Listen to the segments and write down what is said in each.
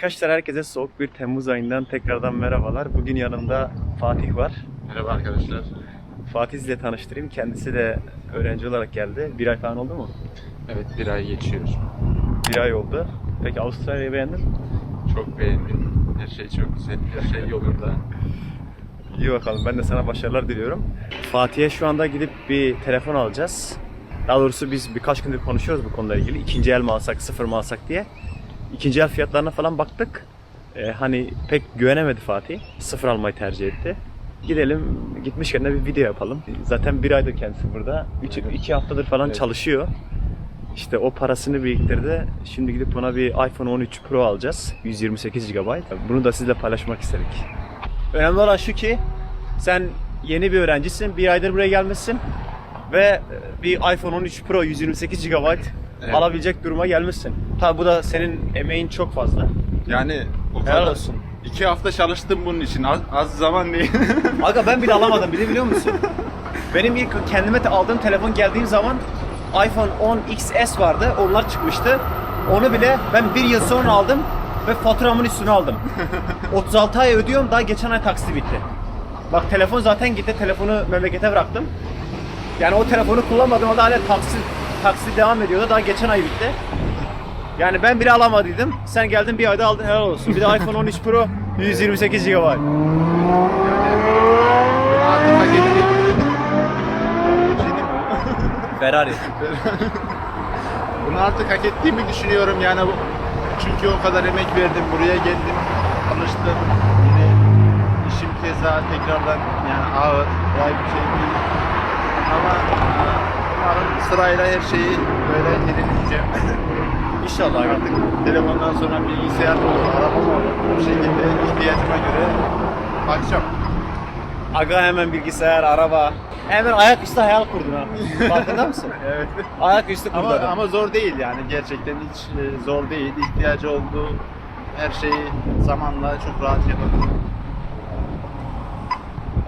Arkadaşlar herkese soğuk bir Temmuz ayından tekrardan merhabalar. Bugün yanımda Fatih var. Merhaba arkadaşlar. Fatih ile tanıştırayım. Kendisi de öğrenci olarak geldi. Bir ay falan oldu mu? Evet bir ay geçiyor. Bir ay oldu. Peki Avustralya'yı beğendin? Çok beğendim. Her şey çok güzel. Her şey yolunda. İyi bakalım. Ben de sana başarılar diliyorum. Fatih'e şu anda gidip bir telefon alacağız. Daha doğrusu biz birkaç gündür konuşuyoruz bu konuyla ilgili. İkinci el mi alsak, sıfır mı alsak diye. İkinci el fiyatlarına falan baktık. Ee, hani pek güvenemedi Fatih. Sıfır almayı tercih etti. Gidelim, gitmişken de bir video yapalım. Zaten bir aydır kendisi burada. Üç, Evet. iki haftadır falan Evet. çalışıyor. İşte o parasını biriktirdi. Şimdi gidip ona bir iPhone 13 Pro alacağız. 128 GB. Bunu da sizle paylaşmak istedik. Önemli olan şu ki sen yeni bir öğrencisin. Bir aydır buraya gelmişsin. Ve e, bir iPhone 13 Pro 128 GB Evet. alabilecek duruma gelmişsin. Tabi bu da senin emeğin çok fazla. Yani o Helal kadar olsun. iki hafta çalıştım bunun için. Az, az zaman değil. Aga ben bile alamadım bile biliyor musun? Benim ilk kendime te- aldığım telefon geldiğim zaman iPhone 10 XS vardı. Onlar çıkmıştı. Onu bile ben bir yıl sonra aldım ve faturamın üstüne aldım. 36 ay ödüyorum daha geçen ay taksi bitti. Bak telefon zaten gitti. Telefonu memlekete bıraktım. Yani o telefonu kullanmadım. O da hala taksi, taksi devam ediyordu. Daha geçen ay bitti. Yani ben bile alamadıydım. Sen geldin bir ayda aldın helal olsun. Bir de iPhone 13 Pro 128 GB. Diyeyim mi? Ferrari. Bunu artık hak ettiğimi düşünüyorum yani bu. Çünkü o kadar emek verdim, buraya geldim, çalıştım. Yine işim keza tekrardan yani ağır, kolay bir şey değil. Ama sırayla her şeyi böyle yenileyeceğim. İnşallah. Artık telefondan sonra bilgisayar mı olur, araba mı olur? Bu şekilde ihtiyacıma göre bakacağım. Aga hemen bilgisayar, araba. Hemen ayaküstü hayal kurdun ha. Farkında mısın? Evet. Ayaküstü kurdun. Ama, ama zor değil yani gerçekten hiç e, zor değil. İhtiyacı olduğu her şeyi zamanla çok rahat yapabilir.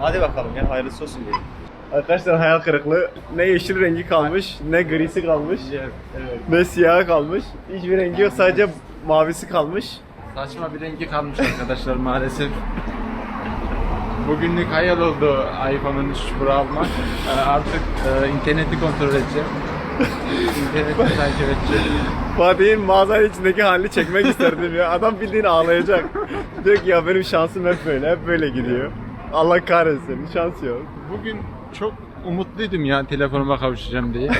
Hadi bakalım ya hayırlısı olsun diyelim. Arkadaşlar hayal kırıklığı. Ne yeşil rengi kalmış, ne grisi kalmış, Evet. ne siyahı kalmış. Hiçbir rengi yok sadece mavisi kalmış. Saçma bir rengi kalmış arkadaşlar maalesef. Bugünlük hayal oldu iPhone'un 3 Pro almak. Ee, Artık e, interneti kontrol edeceğim. İnterneti takip edeceğim. Fatih'in mağazanın içindeki halini çekmek isterdim ya. Adam bildiğin ağlayacak. Diyor ki ya benim şansım hep böyle, hep böyle gidiyor. Allah kahretsin, şans yok. Bugün çok umutluydum ya telefonuma kavuşacağım diye.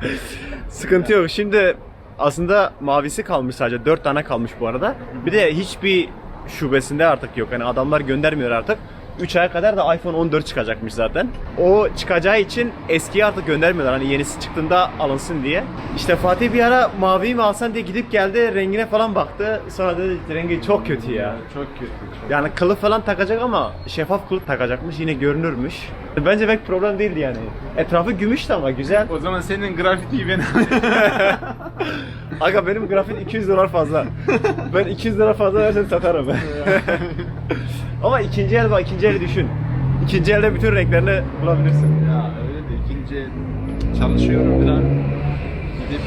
Sıkıntı yok. Şimdi aslında mavisi kalmış sadece. 4 tane kalmış bu arada. Bir de hiçbir şubesinde artık yok. Yani adamlar göndermiyor artık. 3 aya kadar da iPhone 14 çıkacakmış zaten. O çıkacağı için eskiyi artık göndermiyorlar. Hani yenisi çıktığında alınsın diye. İşte Fatih bir ara maviyi mi alsan diye gidip geldi. Rengine falan baktı. Sonra dedi rengi çok kötü ya. çok kötü. Çok. Yani kılıf falan takacak ama şeffaf kılıf takacakmış. Yine görünürmüş. Bence pek problem değildi yani. Etrafı gümüştü ama güzel. O zaman senin grafitiyi ben Aga benim grafit 200 dolar fazla. Ben 200 dolar fazla versen satarım. Ama ikinci el bak ikinci eli düşün. İkinci elde bütün renklerini bulabilirsin. Ya öyle de ikinci el çalışıyorum biraz. Gidip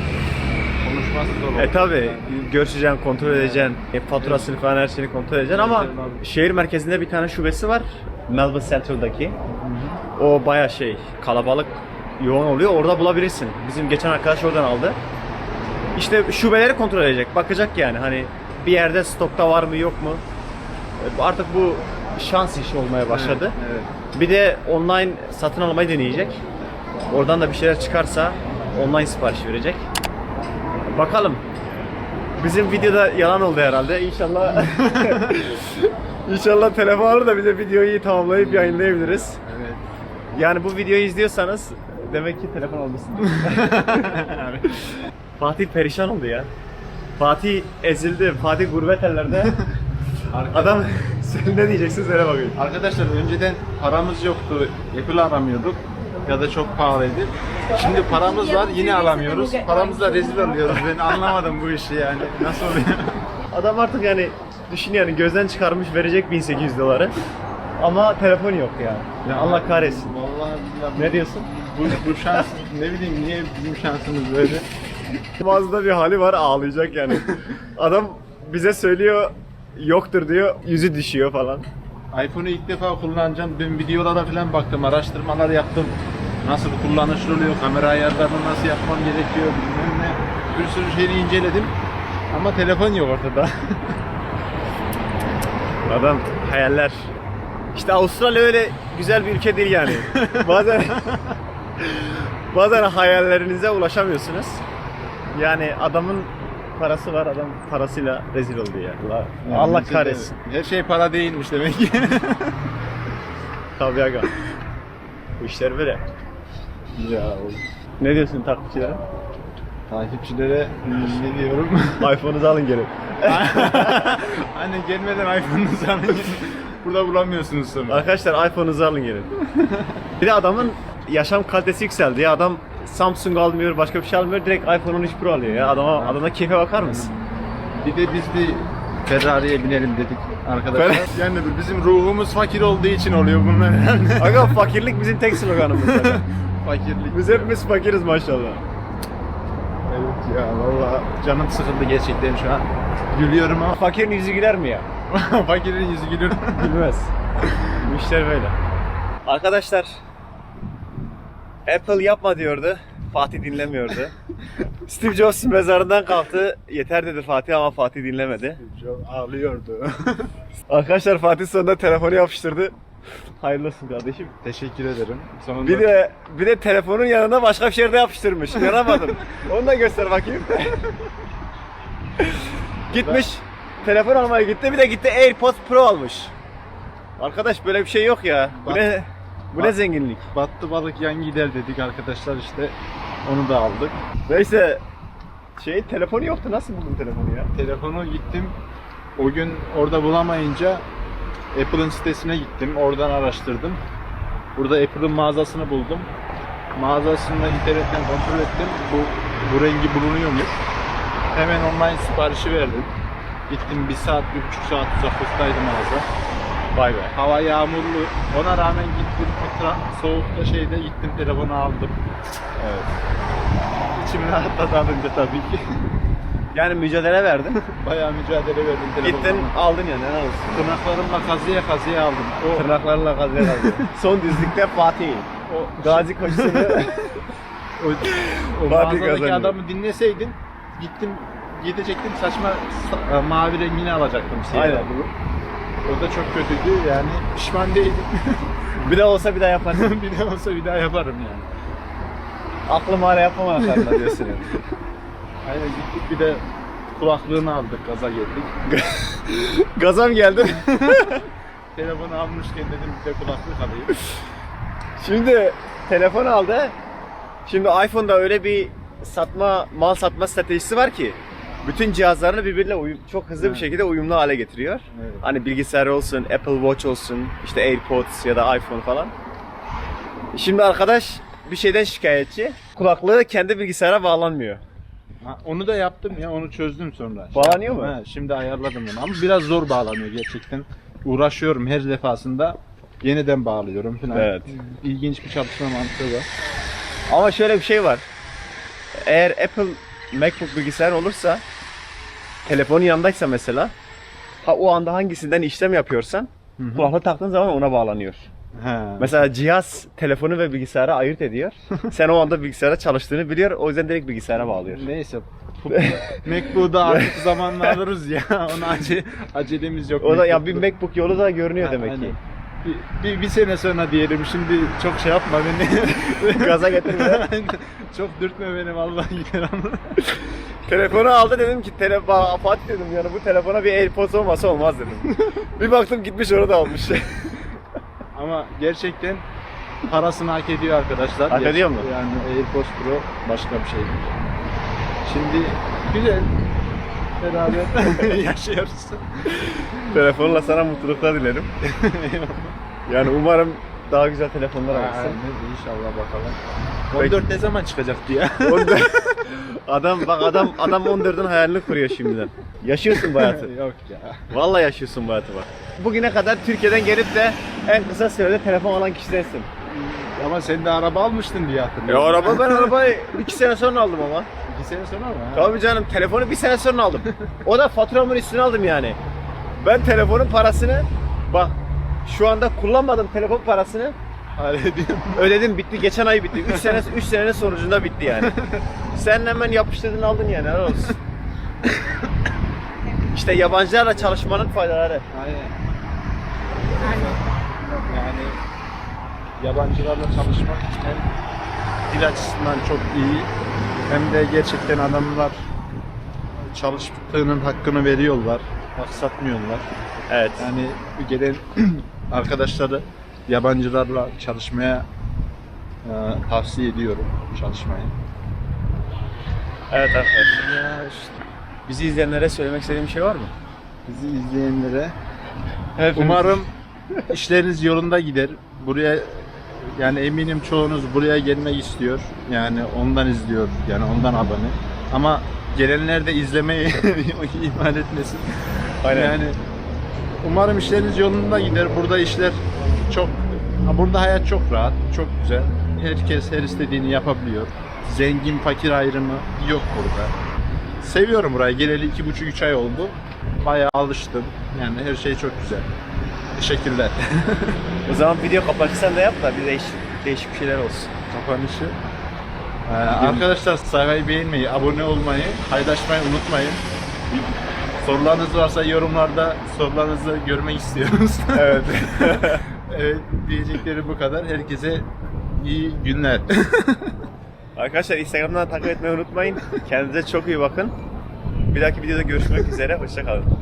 konuşması zor. E tabi görüşeceksin, kontrol edeceksin. E, faturasını falan her şeyini kontrol edeceksin ama şehir merkezinde bir tane şubesi var. Melbourne Central'daki. O baya şey kalabalık yoğun oluyor. Orada bulabilirsin. Bizim geçen arkadaş oradan aldı. İşte şubeleri kontrol edecek. Bakacak yani hani bir yerde stokta var mı yok mu? E, Artık bu şans işi olmaya başladı. Evet, evet. Bir de online satın almayı deneyecek. Oradan da bir şeyler çıkarsa online sipariş verecek. Bakalım. Bizim videoda yalan oldu herhalde. İnşallah İnşallah telefon alır da bize videoyu tamamlayıp yayınlayabiliriz. Evet. Yani bu videoyu izliyorsanız demek ki telefon almışsın. Fatih perişan oldu ya. Fatih ezildi. Fatih gurbet ellerde. Adam ne diyeceksin söyle bakayım. Arkadaşlar önceden paramız yoktu. Apple aramıyorduk ya da çok pahalıydı. Şimdi paramız var yine alamıyoruz. Paramızla rezil oluyoruz. Ben anlamadım bu işi yani. Nasıl oluyor? Adam artık yani düşün yani gözden çıkarmış verecek 1800 doları. Ama telefon yok ya. ya Allah kahretsin. Vallahi billahi. Ne diyorsun? Bu, bu şans ne bileyim niye bizim şansımız böyle. Mağazada bir hali var ağlayacak yani. Adam bize söylüyor yoktur diyor. Yüzü düşüyor falan. iPhone'u ilk defa kullanacağım. Dün videolara falan baktım, araştırmalar yaptım. Nasıl kullanışlı oluyor, kamera ayarlarını nasıl yapmam gerekiyor, bilmem ne. Bir sürü şeyini inceledim. Ama telefon yok ortada. Adam hayaller. İşte Avustralya öyle güzel bir ülke değil yani. bazen bazen hayallerinize ulaşamıyorsunuz. Yani adamın parası var, adam parasıyla rezil oldu ya. Allah, Yani Allah kahretsin. Her şey para değilmiş demek ki. Tabii aga. Bu işler böyle. ya Ne diyorsun takipçilere? takipçilere ne diyorum? iPhone'unuzu alın geri. Anne gelmeden iPhone'unuzu alın. Burada bulamıyorsunuz sonra. Arkadaşlar iPhone'unuzu alın geri. bir de adamın yaşam kalitesi yükseldi ya. Adam Samsung almıyor, başka bir şey almıyor. Direkt iPhone 13 Pro alıyor ya. Adama, adama keyfe bakar mısın? Bir de biz bir Ferrari'ye binelim dedik arkadaşlar. Yani bizim ruhumuz fakir olduğu için oluyor bunlar herhalde. Aga fakirlik bizim tek sloganımız. zaten. Fakirlik. Biz hepimiz fakiriz maşallah. Evet ya valla canım sıkıldı gerçekten şu an. Gülüyorum ama Fakirin yüzü güler mi ya? fakirin yüzü gülür. Gülmez. Bu işler böyle. Arkadaşlar Apple yapma diyordu. Fatih dinlemiyordu. Steve Jobs mezarından kalktı. Yeter dedi Fatih ama Fatih dinlemedi. Çok ağlıyordu. Arkadaşlar Fatih sonunda telefonu yapıştırdı. Hayırlı olsun kardeşim. Teşekkür ederim. Sonunda Bir de bir de telefonun yanına başka bir şey de yapıştırmış. İnanamadım. Onu da göster bakayım. Gitmiş. Telefon almaya gitti. Bir de gitti AirPods Pro almış. Arkadaş böyle bir şey yok ya. Bu ne bu ne zenginlik. battı balık yan gider dedik arkadaşlar işte. Onu da aldık. Neyse şey telefonu yoktu. Nasıl buldun telefonu ya? Telefonu gittim. O gün orada bulamayınca Apple'ın sitesine gittim. Oradan araştırdım. Burada Apple'ın mağazasını buldum. Mağazasında internetten kontrol ettim. Bu bu rengi bulunuyormuş. Hemen online siparişi verdim. Gittim bir saat, bir buçuk saat uzaklıktaydı mağaza. Vay be. Hava yağmurlu. Ona rağmen gittim. soğukta şeyde gittim telefonu aldım. Evet. İçim rahatladı alınca tabii ki. Yani mücadele verdin. Bayağı mücadele verdim telefonla. Gittin aldın ya ne olursun. Tırnaklarımla kazıya kazıya aldım. O, Tırnaklarla kazıya kazıya. Son düzlükte Fatih. o, Gazi koşusunu o, o Fatih mağazadaki kazanıyor. adamı dinleseydin gittim gidecektim saçma sa- mavi rengini alacaktım siyah Aynen. O da çok kötüydü yani pişman değilim. bir de olsa bir daha yaparsın. bir de olsa bir daha yaparım yani. Aklım hala yapamam karnına diyorsun yani. Aynen gittik bir de kulaklığını aldık gaza geldik. Gazam geldi. Telefonu almışken dedim bir de kulaklık alayım. Şimdi telefon aldı. Şimdi iPhone'da öyle bir satma, mal satma stratejisi var ki bütün cihazlarını birbiriyle uyum, çok hızlı bir şekilde uyumlu hale getiriyor. Evet. Hani bilgisayar olsun, Apple Watch olsun, işte AirPods ya da iPhone falan. Şimdi arkadaş bir şeyden şikayetçi. Kulaklığı kendi bilgisayara bağlanmıyor. Ha, onu da yaptım ya onu çözdüm sonra. Bağlanıyor mu? Ha, şimdi ayarladım onu ama biraz zor bağlanıyor gerçekten. Uğraşıyorum her defasında yeniden bağlıyorum falan. Evet. İlginç bir çalışma mantığı var. Ama şöyle bir şey var. Eğer Apple MacBook bilgisayar olursa telefonun yanındaysa mesela ha o anda hangisinden işlem yapıyorsan Hı hı. kulaklığı taktığın zaman ona bağlanıyor. Ha. Mesela cihaz telefonu ve bilgisayarı ayırt ediyor. Sen o anda bilgisayara çalıştığını biliyor. O yüzden direkt bilgisayara bağlıyor. Neyse. MacBook'u artık zamanla alırız ya. Ona ace, acelemiz yok. O da ya bir. MacBook yolu da görünüyor Ha, demek aynen. ki. Bir, bir, bir sene sonra diyelim şimdi çok şey yapma beni. Gaza getirme. çok dürtme beni vallahi gider. Telefonu aldı dedim ki tele Fatih dedim yani bu telefona bir AirPods olmasa olmaz dedim. bir baktım gitmiş onu da almış. Ama gerçekten parasını hak ediyor arkadaşlar. Hak ediyor mu? Yani AirPods Pro başka bir şey. Şimdi güzel. Beraber yaşıyoruz. Telefonla sana mutluluklar dilerim. Yani umarım daha güzel telefonlar alırsın. İnşallah bakalım. 14 ne zaman çıkacaktı ya? Onda- adam bak adam adam 14'ün hayalini kuruyor şimdiden. Yaşıyorsun bu hayatı. Yok ya. Vallahi yaşıyorsun bu hayatı bak. Bugüne kadar Türkiye'den gelip de en kısa sürede telefon alan kişi sensin. Ama sen de araba almıştın diye Ya hatırlıyorum. araba ben arabayı 2 sene sonra aldım ama. Bir sene sonra mı? Ha? Tabii canım telefonu bir sene sonra aldım. O da faturamın üstüne aldım yani. Ben telefonun parasını bak şu anda kullanmadım telefon parasını Hallediyorum. ödedim bitti geçen ay bitti. 3 sene 3 senenin sonucunda bitti yani. Sen hemen yapıştırdın aldın yani helal olsun. İşte yabancılarla çalışmanın faydaları. Aynen. Yani yabancılarla çalışmak hem dil açısından çok iyi hem de gerçekten adamlar çalıştığının hakkını veriyorlar. Aksatmıyorlar. Evet. Yani gelen arkadaşları yabancılarla çalışmaya e, tavsiye ediyorum çalışmayı. Evet arkadaşlar. Ya işte. Bizi izleyenlere söylemek istediğim bir şey var mı? Bizi izleyenlere Hepimiz- Umarım işleriniz yolunda gider. Buraya yani eminim çoğunuz buraya gelmek istiyor. Yani ondan izliyor. Yani ondan abone. Ama gelenler de izlemeyi ihmal etmesin. Aynen. Yani umarım işleriniz yolunda gider. Burada işler çok burada hayat çok rahat, çok güzel. Herkes her istediğini yapabiliyor. Zengin fakir ayrımı yok burada. Seviyorum burayı. Geleli iki buçuk üç ay oldu. Bayağı alıştım. Yani her şey çok güzel. Teşekkürler. O zaman video kapanışı sen de yap da bir değişik, değişik bir şeyler olsun. Kapanışı. Ee, arkadaşlar sayfayı beğenmeyi, abone olmayı, paylaşmayı unutmayın. Sorularınız varsa yorumlarda sorularınızı görmek istiyoruz. Evet. evet, diyecekleri bu kadar. Herkese iyi günler. Arkadaşlar Instagram'dan takip etmeyi unutmayın. Kendinize çok iyi bakın. Bir dahaki videoda görüşmek üzere. Hoşçakalın.